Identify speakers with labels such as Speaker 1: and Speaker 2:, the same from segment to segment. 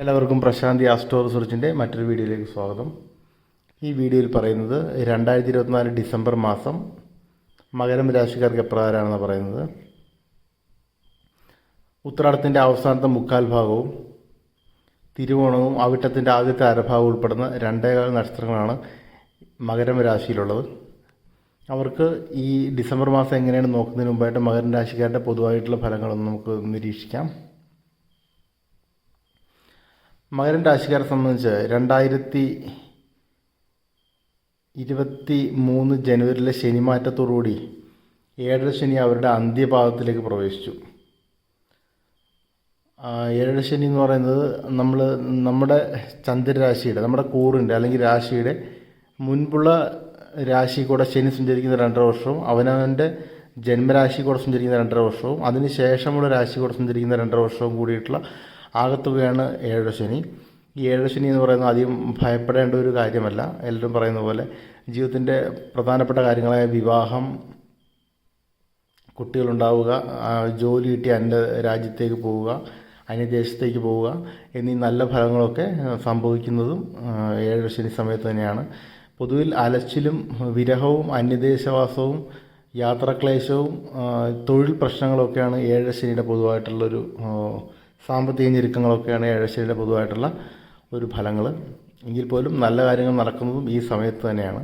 Speaker 1: എല്ലാവർക്കും പ്രശാന്തി ആസ്ട്രോ റിസർച്ചിന്റെ മറ്റൊരു വീഡിയോയിലേക്ക് സ്വാഗതം. ഈ വീഡിയോയിൽ പറയുന്നത് രണ്ടായിരത്തി ഇരുപത്തിനാല് ഡിസംബർ മാസം മകരം രാശിക്കാർക്ക് എപ്രകാരമാണെന്ന് പറയുന്നത്. ഉത്രാടത്തിന്റെ അവസാനത്തെ മുക്കാൽ ഭാഗവും തിരുവോണവും അവിട്ടത്തിന്റെ ആദ്യത്തെ അരഭാഗവും ഉൾപ്പെടുന്ന രണ്ടേകാൽ നക്ഷത്രങ്ങളാണ് മകരം രാശിയിലുള്ളത്. അവർക്ക് ഈ ഡിസംബർ മാസം എങ്ങനെയാണ് നോക്കുന്നതിന് മുമ്പായിട്ട് മകരം രാശിക്കാരുടെ പൊതുവായിട്ടുള്ള ഫലങ്ങളൊന്നും നമുക്ക് നിരീക്ഷിക്കാം. മകരൻ രാശിക്കാരെ സംബന്ധിച്ച് രണ്ടായിരത്തി ഇരുപത്തി മൂന്ന് ജനുവരിയിലെ ശനിമാറ്റത്തോടുകൂടി ഏഴര ശനി അവരുടെ അന്ത്യഭാഗത്തിലേക്ക് പ്രവേശിച്ചു. ഏഴര ശനി എന്ന് പറയുന്നത് നമ്മൾ നമ്മുടെ ചന്ദ്രരാശിയുടെ നമ്മുടെ കൂറിന്റെ അല്ലെങ്കിൽ രാശിയുടെ മുൻപുള്ള രാശി കൂടെ ശനി സഞ്ചരിക്കുന്ന രണ്ടര വർഷവും അവനവന്റെ ജന്മരാശി കൂടെ സഞ്ചരിക്കുന്ന രണ്ടര വർഷവും അതിന് ശേഷമുള്ള രാശി കൂടെ സഞ്ചരിക്കുന്ന രണ്ടര വർഷവും കൂടിയിട്ടുള്ള ആകത്തുകയാണ് ഏഴ് ശനി. ഈ ഏഴ് ശനി എന്ന് പറയുന്നത് അധികം ഭയപ്പെടേണ്ട ഒരു കാര്യമല്ല. എല്ലാവരും പറയുന്ന പോലെ ജീവിതത്തിന്റെ പ്രധാനപ്പെട്ട കാര്യങ്ങളായ വിവാഹം കുട്ടികളുണ്ടാവുക ജോലി കിട്ടി അന്യ രാജ്യത്തേക്ക് പോവുക അന്യദേശത്തേക്ക് പോവുക എന്നീ നല്ല ഫലങ്ങളൊക്കെ സംഭവിക്കുന്നതും ഏഴ് ശനി സമയത്ത് തന്നെയാണ്. പൊതുവിൽ അലച്ചിലും വിരഹവും അന്യദേശവാസവും യാത്രാക്ലേശവും തൊഴിൽ പ്രശ്നങ്ങളൊക്കെയാണ് ഏഴ് ശനിയുടെ പൊതുവായിട്ടുള്ളൊരു സാമ്പത്തിക ഞെരുക്കങ്ങളൊക്കെയാണ് ഏഴശ്ശേരിയിലെ പൊതുവായിട്ടുള്ള ഒരു ഫലങ്ങൾ എങ്കിൽ പോലും നല്ല കാര്യങ്ങൾ നടക്കുന്നതും ഈ സമയത്ത് തന്നെയാണ്.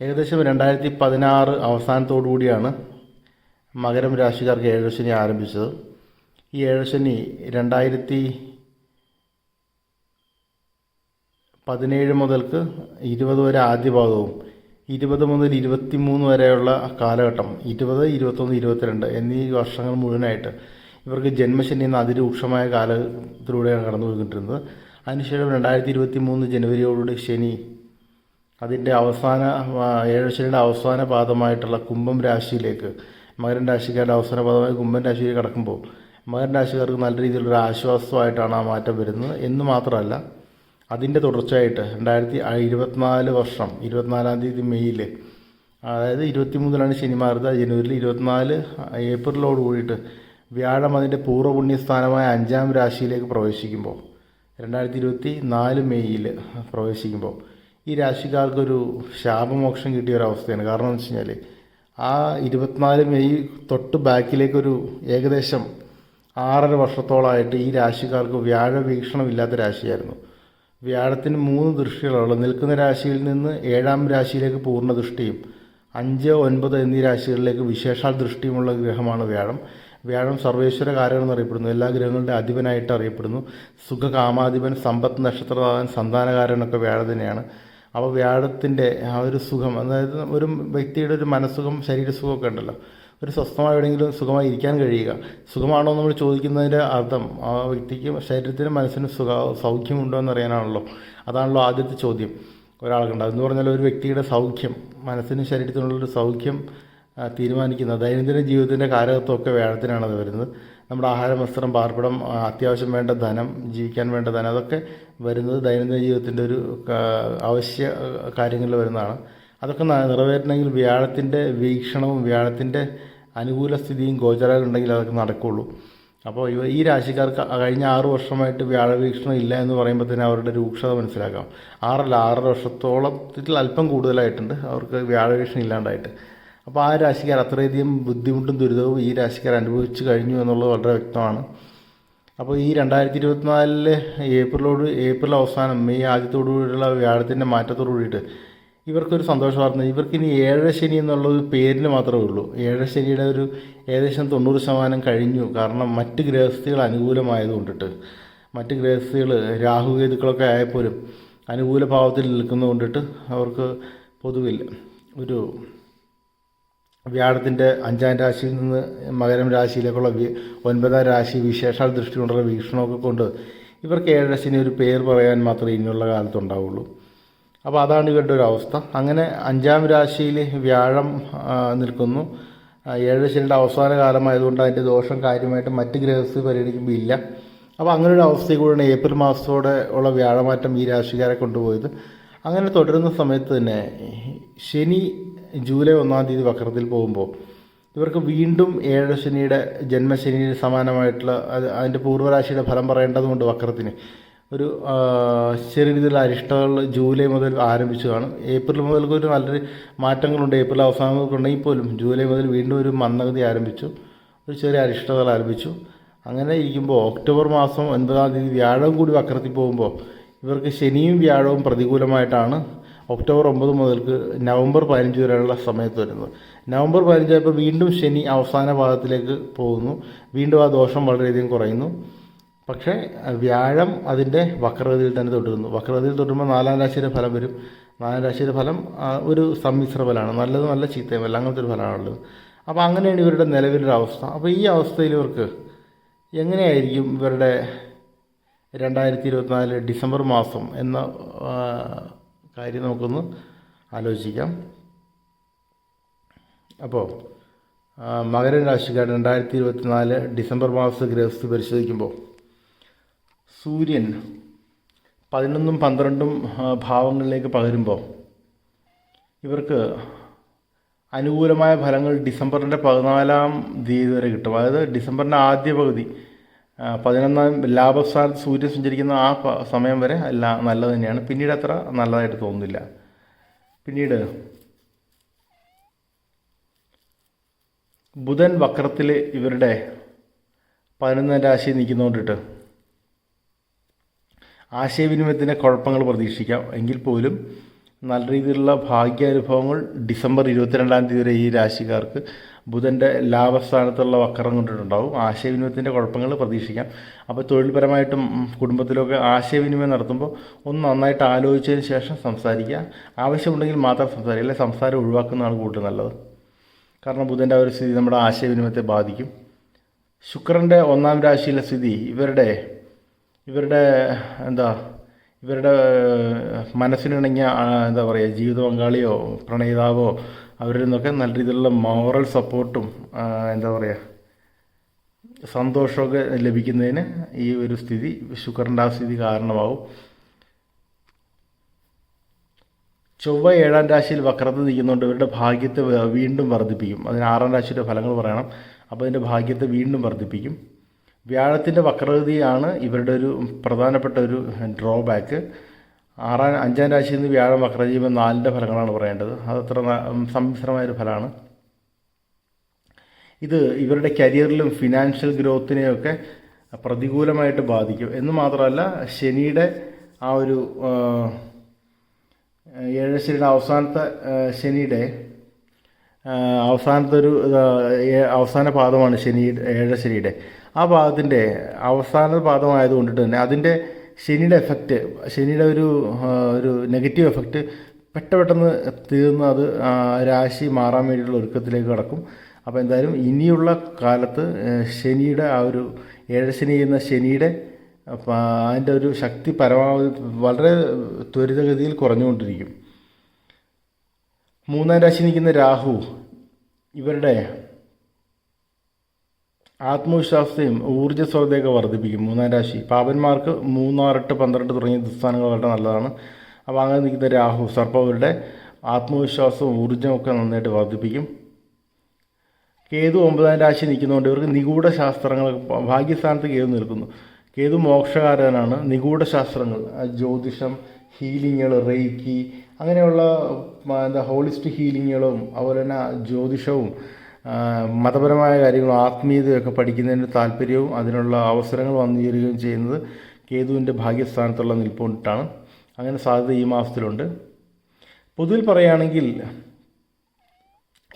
Speaker 1: ഏകദേശം രണ്ടായിരത്തി പതിനാറ് അവസാനത്തോടു കൂടിയാണ് മകരം രാശിക്കാർക്ക് ഏഴശ്ശനി ആരംഭിച്ചത്. ഈ ഏഴശ്ശനി രണ്ടായിരത്തി പതിനേഴ് മുതൽക്ക് ഇരുപത് വരെ ആദ്യ ഭാഗവും ഇരുപത് മുതൽ ഇരുപത്തി മൂന്ന് വരെയുള്ള കാലഘട്ടം ഇരുപത് ഇരുപത്തൊന്ന് ഇരുപത്തിരണ്ട് എന്നീ വർഷങ്ങൾ മുഴുവനായിട്ട് ഇവർക്ക് ജന്മശനി എന്ന അതിരൂക്ഷമായ കാലത്തിലൂടെയാണ് കടന്നു പോയിക്കൊണ്ടിരുന്നത്. അതിനുശേഷം രണ്ടായിരത്തി ഇരുപത്തി മൂന്ന് ജനുവരിയോടുകൂടി ശനി അതിന്റെ അവസാന ഏഴ് ശനിയുടെ അവസാന പാദമായിട്ടുള്ള കുംഭം രാശിയിലേക്ക് മകരൻ രാശിക്കാരുടെ അവസാന പാദമായി കുംഭം രാശിയിലേക്ക് കടക്കുമ്പോൾ മകരൻ രാശിക്കാർക്ക് നല്ല രീതിയിലുള്ള ആശ്വാസമായിട്ടാണ് ആ മാറ്റം വരുന്നത്. എന്ന് മാത്രമല്ല അതിന്റെ തുടർച്ചയായിട്ട് രണ്ടായിരത്തി ഇരുപത്തിനാല് വർഷം ഇരുപത്തിനാലാം തീയതി മെയ്യിൽ അതായത് ഇരുപത്തി മൂന്നിലാണ് ശനി മാറുന്നത് ജനുവരിയിൽ ഇരുപത്തിനാല് ഏപ്രിലോട് കൂടിയിട്ട് വ്യാഴം അതിന്റെ പൂർവപുണ്യസ്ഥാനമായ അഞ്ചാം രാശിയിലേക്ക് പ്രവേശിക്കുമ്പോൾ രണ്ടായിരത്തി ഇരുപത്തി നാല് മെയ്യിൽ പ്രവേശിക്കുമ്പോൾ ഈ രാശിക്കാർക്കൊരു ശാപമോക്ഷം കിട്ടിയ ഒരു അവസ്ഥയാണ്. കാരണം എന്ന് വെച്ച് കഴിഞ്ഞാൽ ആ ഇരുപത്തിനാല് മെയ് തൊട്ട് ബാക്കിലേക്കൊരു ഏകദേശം ആറര വർഷത്തോളമായിട്ട് ഈ രാശിക്കാർക്ക് വ്യാഴ വീക്ഷണമില്ലാത്ത രാശിയായിരുന്നു. വ്യാഴത്തിന് മൂന്ന് ദൃഷ്ടികളുള്ളു നിൽക്കുന്ന രാശിയിൽ നിന്ന് ഏഴാം രാശിയിലേക്ക് പൂർണ ദൃഷ്ടിയും അഞ്ച് ഒൻപത് എന്നീ രാശികളിലേക്ക് വിശേഷാൽ ദൃഷ്ടിയുമുള്ള ഗ്രഹമാണ് വ്യാഴം. വ്യാഴം സർവേശ്വര കാരകം എന്നറിയപ്പെടുന്നു എല്ലാ ഗ്രഹങ്ങളുടെ അധിപനായിട്ട് അറിയപ്പെടുന്നു. സുഖകാമാധിപൻ സമ്പത്ത് നക്ഷത്രദാതൻ സന്താനകാരനൊക്കെ വ്യാഴം തന്നെയാണ്. അപ്പോൾ വ്യാഴത്തിന്റെ ആ ഒരു സുഖം അതായത് ഒരു വ്യക്തിയുടെ ഒരു മനസ്സുഖം ശരീരസുഖമൊക്കെ ഉണ്ടല്ലോ. ഒരു സ്വസ്ഥമായി എവിടെയെങ്കിലും സുഖമായി ഇരിക്കാൻ കഴിയുക. സുഖമാണോ എന്ന് നമ്മൾ ചോദിക്കുന്നതിന്റെ അർത്ഥം ആ വ്യക്തിക്ക് ശരീരത്തിനും മനസ്സിനും സുഖ സൗഖ്യമുണ്ടോ എന്നറിയാനാണല്ലോ. അതാണല്ലോ ആദ്യത്തെ ചോദ്യം ഒരാൾക്കുണ്ടാകും എന്ന് പറഞ്ഞാൽ ഒരു വ്യക്തിയുടെ സൗഖ്യം മനസ്സിനും ശരീരത്തിനുള്ളൊരു സൗഖ്യം തീരുമാനിക്കുന്ന തീരുമാനിക്കുന്നത് ദൈനംദിന ജീവിതത്തിന്റെ കാരകത്വമൊക്കെ വ്യാഴത്തിനാണ് അത് വരുന്നത്. നമ്മുടെ ആഹാരം വസ്ത്രം പാർപ്പിടം അത്യാവശ്യം വേണ്ട ധനം ജീവിക്കാൻ വേണ്ട ധനം അതൊക്കെ വരുന്നത് ദൈനംദിന ജീവിതത്തിന്റെ ഒരു ആവശ്യ കാര്യങ്ങളിൽ വരുന്നതാണ്. അതൊക്കെ നിറവേറ്റണമെങ്കിൽ വ്യാഴത്തിന്റെ വീക്ഷണവും വ്യാഴത്തിന്റെ അനുകൂല സ്ഥിതിയും ഉണ്ടെങ്കിൽ അതൊക്കെ നടക്കുകയുള്ളൂ അപ്പോൾ ഇവ ഈ രാശിക്കാർക്ക് കഴിഞ്ഞ ആറ് വർഷമായിട്ട് വ്യാഴവീക്ഷണം ഇല്ല എന്ന് പറയുമ്പോൾ തന്നെ അവരുടെ രൂക്ഷത മനസ്സിലാക്കാം. ആറല്ല ആറര വർഷത്തോളത്തിൽ അല്പം കൂടുതലായിട്ടുണ്ട്. അവർക്ക് വ്യാഴവീക്ഷണം ഇല്ലാണ്ടായിട്ട്. അപ്പോൾ ആ രാശിക്കാർ അത്രയധികം ബുദ്ധിമുട്ടും ദുരിതവും ഈ രാശിക്കാർ അനുഭവിച്ചു കഴിഞ്ഞു എന്നുള്ളത് വളരെ വ്യക്തമാണ്. അപ്പോൾ ഈ രണ്ടായിരത്തി ഇരുപത്തിനാലിലെ ഏപ്രിലോട് ഏപ്രിൽ അവസാനം മെയ് ആദ്യത്തോടുകൂടിയുള്ള വ്യാഴത്തിന്റെ മാറ്റത്തോടു കൂടിയിട്ട് ഇവർക്കൊരു സന്തോഷമായിരുന്നു ഇവർക്ക് ഇനി എന്നുള്ള ഒരു പേരിന് മാത്രമേ ഉള്ളൂ. ഏഴര ശനിയുടെ ഒരു ഏകദേശം തൊണ്ണൂറ് ശതമാനം കഴിഞ്ഞു. കാരണം മറ്റ് ഗ്രഹസ്ഥികൾ അനുകൂലമായതുകൊണ്ടിട്ട്. മറ്റ് ഗ്രഹസ്ഥികൾ രാഹുകേതുക്കളൊക്കെ ആയപ്പോലും അനുകൂല ഭാവത്തിൽ നിൽക്കുന്നത് കൊണ്ടിട്ട് അവർക്ക് പൊതുവിൽ ഒരു വ്യാഴത്തിന്റെ അഞ്ചാം രാശിയിൽ നിന്ന് മകരം രാശിയിലേക്കുള്ള ഒൻപതാം രാശി വിശേഷാൽ ദൃഷ്ടി കൊണ്ടുള്ള വീക്ഷണമൊക്കെ കൊണ്ട് ഇവർക്ക് ഏഴരശിനി ഒരു പേര് പറയാൻ മാത്രമേ ഇനിയുള്ള കാലത്ത് ഉണ്ടാവുള്ളൂ അപ്പോൾ അതാണ് ഇവരുടെ ഒരു അവസ്ഥ. അങ്ങനെ അഞ്ചാം രാശിയിൽ വ്യാഴം നിൽക്കുന്നു. ഏഴ് ശനിയുടെ അവസാന കാലമായതുകൊണ്ട് അതിന്റെ ദോഷം കാര്യമായിട്ട് മറ്റ് ഗ്രഹസ്ഥ പരിഗണിക്കുമ്പോൾ ഇല്ല. അപ്പോൾ അങ്ങനെ ഒരു അവസ്ഥയിൽ കൂടെയാണ് ഏപ്രിൽ മാസത്തോടെ ഉള്ള വ്യാഴമാറ്റം ഈ രാശിക്കാരെ കൊണ്ടുപോയത്. അങ്ങനെ തുടരുന്ന സമയത്ത് തന്നെ ശനി ജൂലൈ ഒന്നാം തീയതി വക്രത്തിൽ പോകുമ്പോൾ ഇവർക്ക് വീണ്ടും ഏഴ് ശനിയുടെ ജന്മശനിയുടെ സമാനമായിട്ടുള്ള അത് അതിന്റെ പൂർവരാശിയുടെ ഫലം പറയേണ്ടതുകൊണ്ട് വക്രത്തിന്. ഒരു ചെറിയ രീതിയിലുള്ള അരിഷ്ടതകൾ ജൂലൈ മുതൽ ആരംഭിച്ചതാണ് ഏപ്രിൽ മുതൽക്ക് ഒരു നല്ലൊരു മാറ്റങ്ങളുണ്ട്. ഏപ്രിൽ അവസാനമൊക്കെ പോലും ജൂലൈ മുതൽ വീണ്ടും ഒരു മന്ദഗതി ആരംഭിച്ചു. ഒരു ചെറിയ അരിഷ്ടതകൾ ആരംഭിച്ചു. അങ്ങനെ ഇരിക്കുമ്പോൾ ഒക്ടോബർ മാസം ഒൻപതാം തീയതി വ്യാഴം കൂടി വക്രത്തിൽ പോകുമ്പോൾ ഇവർക്ക് ശനിയും വ്യാഴവും പ്രതികൂലമായിട്ടാണ് ഒക്ടോബർ ഒമ്പത് മുതൽക്ക് നവംബർ പതിനഞ്ച് വരെയുള്ള സമയത്ത് വരുന്നത്. നവംബർ പതിനഞ്ചായപ്പോൾ വീണ്ടും ശനി അവസാന ഭാഗത്തിലേക്ക് പോകുന്നു. വീണ്ടും ആ ദോഷം വളരെയധികം കുറയുന്നു. പക്ഷേ വ്യാഴം അതിന്റെ വക്രഗതിയിൽ തന്നെ തുടരുന്നു. വക്രഗതിയിൽ തുടരുമ്പോൾ നാലാം രാശിയുടെ ഫലം വരും. നാലാം രാശിയുടെ ഫലം ഒരു സമ്മിശ്ര ഫലമാണ് നല്ലത് നല്ല ചീത്തയുമല്ല അങ്ങനത്തെ ഒരു ഫലമാണുള്ളത്. അപ്പോൾ അങ്ങനെയാണ് ഇവരുടെ നിലവിലൊരു അവസ്ഥ. അപ്പോൾ ഈ അവസ്ഥയിൽ ഇവർക്ക് എങ്ങനെയായിരിക്കും ഇവരുടെ രണ്ടായിരത്തി ഇരുപത്തിനാല് ഡിസംബർ മാസം എന്ന കാര്യം നമുക്കൊന്ന് ആലോചിക്കാം. അപ്പോൾ മകരരാശിക്കാർ രണ്ടായിരത്തി ഇരുപത്തിനാല് ഡിസംബർ മാസ ഗ്രഹസ്ഥ പരിശോധിക്കുമ്പോൾ സൂര്യൻ പതിനൊന്നും പന്ത്രണ്ടും ഭാവങ്ങളിലേക്ക് പകരുമ്പോൾ ഇവർക്ക് അനുകൂലമായ ഫലങ്ങൾ ഡിസംബറിന്റെ പതിനാലാം തീയതി വരെ കിട്ടും. അതായത് ഡിസംബറിന്റെ ആദ്യ പകുതി പതിനൊന്നാം ലാഭസ്ഥാനത്ത് സൂര്യൻ സഞ്ചരിക്കുന്ന ആ സമയം വരെ എല്ലാം നല്ലത് തന്നെയാണ്. പിന്നീട് അത്ര നല്ലതായിട്ട് തോന്നുന്നില്ല. പിന്നീട് ബുധൻ വക്രത്തിൽ ഇവരുടെ പതിനൊന്നാം രാശി നിൽക്കുന്നതുകൊണ്ടിട്ട് ആശയവിനിമയത്തിന്റെ കുഴപ്പങ്ങൾ പ്രതീക്ഷിക്കാം. എങ്കിൽ പോലും നല്ല രീതിയിലുള്ള ഭാഗ്യാനുഭവങ്ങൾ ഡിസംബർ ഇരുപത്തിരണ്ടാം തീയതി വരെ ഈ രാശിക്കാർക്ക് ബുധന്റെ ലാഭസ്ഥാനത്തുള്ള വക്രം കൊണ്ടിട്ടുണ്ടാവും. ആശയവിനിമയത്തിന്റെ കുഴപ്പങ്ങൾ പ്രതീക്ഷിക്കാം. അപ്പോൾ തൊഴിൽപരമായിട്ടും കുടുംബത്തിലൊക്കെ ആശയവിനിമയം നടത്തുമ്പോൾ ഒന്ന് നന്നായിട്ട് ആലോചിച്ചതിന് ശേഷം സംസാരിക്കുക. ആവശ്യമുണ്ടെങ്കിൽ മാത്രം സംസാരിക്കുക. അല്ലെങ്കിൽ സംസാരം ഒഴിവാക്കുന്നതാണ് കൂടുതൽ നല്ലത്. കാരണം ബുധന്റെ ഒരു സ്ഥിതി നമ്മുടെ ആശയവിനിമയത്തെ ബാധിക്കും. ശുക്രന്റെ ഒന്നാം രാശിയിലെ സ്ഥിതി ഇവരുടെ ഇവരുടെ എന്താ ഇവരുടെ മനസ്സിനിണങ്ങിയ എന്താ പറയുക ജീവിത പങ്കാളിയോ പ്രണയിതാവോ അവരിൽ നിന്നൊക്കെ നല്ല രീതിയിലുള്ള മോറൽ സപ്പോർട്ടും എന്താ പറയുക സന്തോഷമൊക്കെ ലഭിക്കുന്നതിന് ഈ ഒരു സ്ഥിതി ശുക്രന്റെ ആ സ്ഥിതി കാരണമാവും. ചൊവ്വ ഏഴാം രാശിയിൽ വക്രത നിൽക്കുന്നുണ്ട് ഇവരുടെ ഭാഗ്യത്തെ വീണ്ടും വർദ്ധിപ്പിക്കും. അതിന് ആറാം രാശിയുടെ ഫലങ്ങൾ പറയണം. അപ്പോൾ അതിന്റെ ഭാഗ്യത്തെ വീണ്ടും വർദ്ധിപ്പിക്കും. വ്യാഴത്തിന്റെ വക്രഗതിയാണ് ഇവരുടെ ഒരു പ്രധാനപ്പെട്ട ഒരു ഡ്രോബാക്ക് ആറാം അഞ്ചാം രാശിയിൽ നിന്ന് വ്യാഴം വക്രജീവം നാലിന്റെ ഫലങ്ങളാണ് പറയേണ്ടത്. അതത്ര സമ്മിശ്രമായൊരു ഫലമാണ്. ഇത് ഇവരുടെ കരിയറിലും ഫിനാൻഷ്യൽ ഗ്രോത്തിനെയൊക്കെ പ്രതികൂലമായിട്ട് ബാധിക്കും. എന്ന് മാത്രമല്ല ശനിയുടെ ആ ഒരു ഏഴ് ശനിയുടെ അവസാനത്തെ ശനിയുടെ അവസാനത്തെ ഒരു അവസാന പാദമാണ് ശനി ഏഴ് ശനിയുടെ. ആ പാദത്തിന്റെ അവസാന പാദമായത് കൊണ്ടിട്ട് തന്നെ അതിന്റെ ശനിയുടെ എഫക്റ്റ് ശനിയുടെ ഒരു ഒരു നെഗറ്റീവ് എഫക്റ്റ് പെട്ട പെട്ടെന്ന് തീർന്ന് അത് രാശി മാറാൻ വേണ്ടിയിട്ടുള്ള ഒരുക്കത്തിലേക്ക് കടക്കും. അപ്പോൾ എന്തായാലും ഇനിയുള്ള കാലത്ത് ശനിയുടെ ആ ഒരു ഏഴ് ശനി എന്ന ശനിയുടെ അതിന്റെ ഒരു ശക്തി പരമാവധി വളരെ ത്വരിതഗതിയിൽ കുറഞ്ഞുകൊണ്ടിരിക്കും. മൂന്നാം രാശി നിൽക്കുന്ന രാഹു ഇവരുടെ ആത്മവിശ്വാസത്തെയും ഊർജസ്വലതയൊക്കെ വർദ്ധിപ്പിക്കും. മൂന്നാം രാശി. പാപന്മാർക്ക് മൂന്നാറെട്ട് പന്ത്രണ്ട് തുടങ്ങിയ ദുസ്ഥാനങ്ങൾ വളരെ നല്ലതാണ്. അപ്പോൾ അങ്ങനെ നിൽക്കുന്ന രാഹു സർപ്പവരുടെ ആത്മവിശ്വാസവും ഊർജമൊക്കെ നന്നായിട്ട് വർദ്ധിപ്പിക്കും. കേതു ഒമ്പതാം രാശി നിൽക്കുന്നതുകൊണ്ട് ഇവർക്ക് നിഗൂഢ ശാസ്ത്രങ്ങൾ ഭാഗ്യസ്ഥാനത്ത് കേതു നിൽക്കുന്നു. കേതു മോക്ഷകാരനാണ്. നിഗൂഢ ശാസ്ത്രങ്ങൾ ജ്യോതിഷം ഹീലിങ്ങുകൾ റെയ്ക്കി അങ്ങനെയുള്ള എന്താ ഹോളിസ്റ്റ് ഹീലിങ്ങുകളും അതുപോലെ തന്നെ ജ്യോതിഷവും മതപരമായ കാര്യങ്ങളും ആത്മീയതയൊക്കെ പഠിക്കുന്നതിന് താല്പര്യവും അതിനുള്ള അവസരങ്ങൾ വന്നു ചേരുകയും ചെയ്യുന്നത് കേതുവിന്റെ ഭാഗ്യസ്ഥാനത്തുള്ള നിൽപ്പുകൊണ്ടിട്ടാണ്. അങ്ങനെ സാധ്യത ഈ മാസത്തിലുണ്ട്. പൊതുവിൽ പറയുകയാണെങ്കിൽ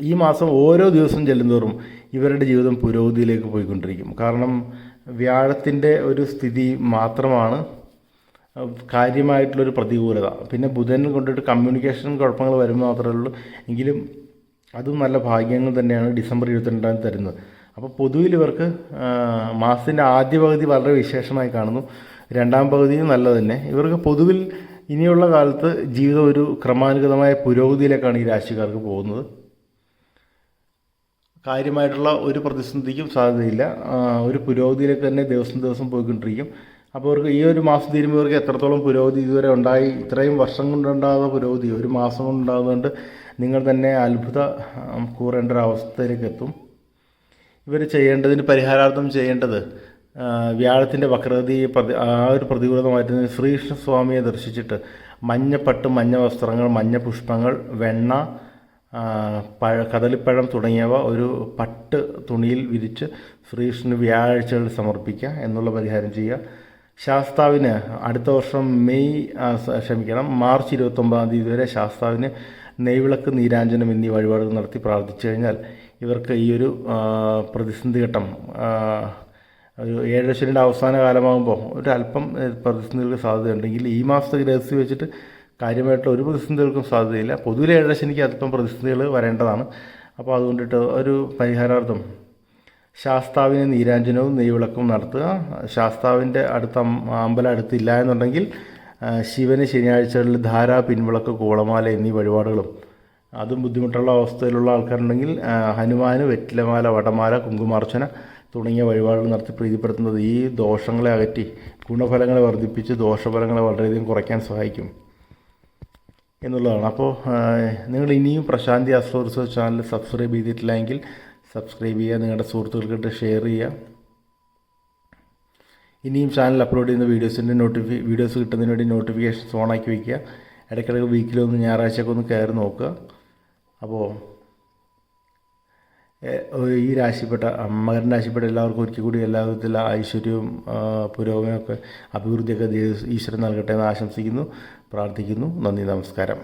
Speaker 1: ഈ മാസം ഓരോ ദിവസം ചെല്ലുന്തോറും ഇവരുടെ ജീവിതം പുരോഗതിയിലേക്ക് പോയിക്കൊണ്ടിരിക്കും. കാരണം വ്യാഴത്തിന്റെ ഒരു സ്ഥിതി മാത്രമാണ് കാര്യമായിട്ടുള്ളൊരു പ്രതികൂലത. പിന്നെ ബുധൻ കൊണ്ടിട്ട് കമ്മ്യൂണിക്കേഷൻ കുഴപ്പങ്ങൾ വരും മാത്രമേ ഉള്ളൂ. എങ്കിലും അതും നല്ല ഭാഗ്യങ്ങൾ തന്നെയാണ് ഡിസംബർ ഇരുപത്തിരണ്ടാം തരുന്നത്. അപ്പോൾ പൊതുവിൽ ഇവർക്ക് മാസത്തിന്റെ ആദ്യ പകുതി വളരെ വിശേഷമായി കാണുന്നു. രണ്ടാം പകുതിയും നല്ലത് തന്നെ. ഇവർക്ക് പൊതുവിൽ ഇനിയുള്ള കാലത്ത് ജീവിതം ഒരു ക്രമാനുഗതമായ പുരോഗതിയിലേക്കാണ് ഈ രാശിക്കാർക്ക് പോകുന്നത്. കാര്യമായിട്ടുള്ള ഒരു പ്രതിസന്ധിക്കും സാധ്യതയില്ല. ഒരു പുരോഗതിയിലേക്ക് തന്നെ ദിവസം ദിവസം പോയിക്കൊണ്ടിരിക്കും. അപ്പോൾ ഇവർക്ക് ഈ ഒരു മാസം തീരുമ്പോൾ ഇവർക്ക് എത്രത്തോളം പുരോഗതി ഇതുവരെ ഉണ്ടായി ഇത്രയും വർഷം കൊണ്ടുണ്ടാകുന്ന പുരോഗതി ഒരു മാസം കൊണ്ടുണ്ടാകുന്നതുകൊണ്ട് നിങ്ങൾ തന്നെ അത്ഭുത കൂറേണ്ട ഒരു അവസ്ഥയിലേക്ക് എത്തും. ഇവർ ചെയ്യേണ്ടതിന് പരിഹാരാർത്ഥം ചെയ്യേണ്ടത് വ്യാഴത്തിന്റെ വക്രഗതി പ്രതി ആ ഒരു പ്രതികൂലത മാറ്റുന്നതിന് ശ്രീകൃഷ്ണ സ്വാമിയെ ദർശിച്ചിട്ട് മഞ്ഞപ്പട്ട് മഞ്ഞ വസ്ത്രങ്ങൾ മഞ്ഞ പുഷ്പങ്ങൾ വെണ്ണ പഴ കദളിപ്പഴം തുടങ്ങിയവ ഒരു പട്ട് തുണിയിൽ വിരിച്ച് ശ്രീകൃഷ്ണന് വ്യാഴാഴ്ചകളിൽ സമർപ്പിക്കുക എന്നുള്ള പരിഹാരം ചെയ്യുക. ശാസ്താവിന് അടുത്ത വർഷം മെയ് ക്ഷമിക്കണം മാർച്ച് ഇരുപത്തൊമ്പതാം തീയതി വരെ ശാസ്താവിന് നെയ്വിളക്ക് നീരാഞ്ജനം എന്നീ വഴിപാടുകൾ നടത്തി പ്രാർത്ഥിച്ചു കഴിഞ്ഞാൽ ഇവർക്ക് ഈ ഒരു പ്രതിസന്ധി ഘട്ടം ഒരു അവസാന കാലമാകുമ്പോൾ ഒരു അല്പം പ്രതിസന്ധികൾക്ക് സാധ്യതയുണ്ടെങ്കിൽ ഈ മാസത്തെ ഗ്രഹസ്ഥി വെച്ചിട്ട് കാര്യമായിട്ടുള്ള ഒരു പ്രതിസന്ധികൾക്കും സാധ്യതയില്ല. പൊതുവിലെ ഏഴരശനിക്ക് അല്പം പ്രതിസന്ധികൾ വരേണ്ടതാണ്. അപ്പോൾ അതുകൊണ്ടിട്ട് ഒരു പരിഹാരാർത്ഥം ശാസ്താവിന് നീരാഞ്ജനവും നെയ്വിളക്കും നടത്തുക. ശാസ്താവിന്റെ അടുത്ത അമ്പലം അടുത്തില്ല എന്നുണ്ടെങ്കിൽ ശിവന് ശനിയാഴ്ചകളിൽ ധാര പിൻവിളക്ക് കോളമാല എന്നീ വഴിപാടുകളും. അതും ബുദ്ധിമുട്ടുള്ള അവസ്ഥയിലുള്ള ആൾക്കാരുണ്ടെങ്കിൽ ഹനുമാന് വെറ്റിലമാല വടമാല കുങ്കുമാർച്ചന തുടങ്ങിയ വഴിപാടുകൾ നടത്തി പ്രീതിപ്പെടുത്തുന്നത് ഈ ദോഷങ്ങളെ അകറ്റി ഗുണഫലങ്ങളെ വർദ്ധിപ്പിച്ച് ദോഷഫലങ്ങളെ വളരെയധികം കുറയ്ക്കാൻ സഹായിക്കും എന്നുള്ളതാണ്. അപ്പോൾ നിങ്ങൾ ഇനിയും Prasanthi astro research channel subscribe ചെയ്തിട്ടില്ല എങ്കിൽ സബ്സ്ക്രൈബ് ചെയ്യുക നിങ്ങളുടെ സുഹൃത്തുക്കൾക്കിട്ട് ഷെയർ ചെയ്യുക. ഇനിയും ചാനൽ അപ്ലോഡ് ചെയ്യുന്ന വീഡിയോസിന്റെ നോട്ടിഫി വീഡിയോസ് കിട്ടുന്നതിന് വേണ്ടി നോട്ടിഫിക്കേഷൻസ് ഓണാക്കി വയ്ക്കുക ഇടയ്ക്കിടയ്ക്ക് വീക്കിലൊന്ന് ഞായറാഴ്ചയൊക്കെ ഒന്ന് കയറി നോക്കുക. അപ്പോൾ ഈ രാശിപ്പെട്ട മകരൻ രാശിപ്പെട്ട എല്ലാവർക്കും ഒരിക്കൽ കൂടി എല്ലാ ഐശ്വര്യവും പുരോഗമനമൊക്കെ അഭിവൃദ്ധിയൊക്കെ ഈശ്വരൻ നൽകട്ടെ എന്ന് ആശംസിക്കുന്നു പ്രാർത്ഥിക്കുന്നു. നന്ദി നമസ്കാരം.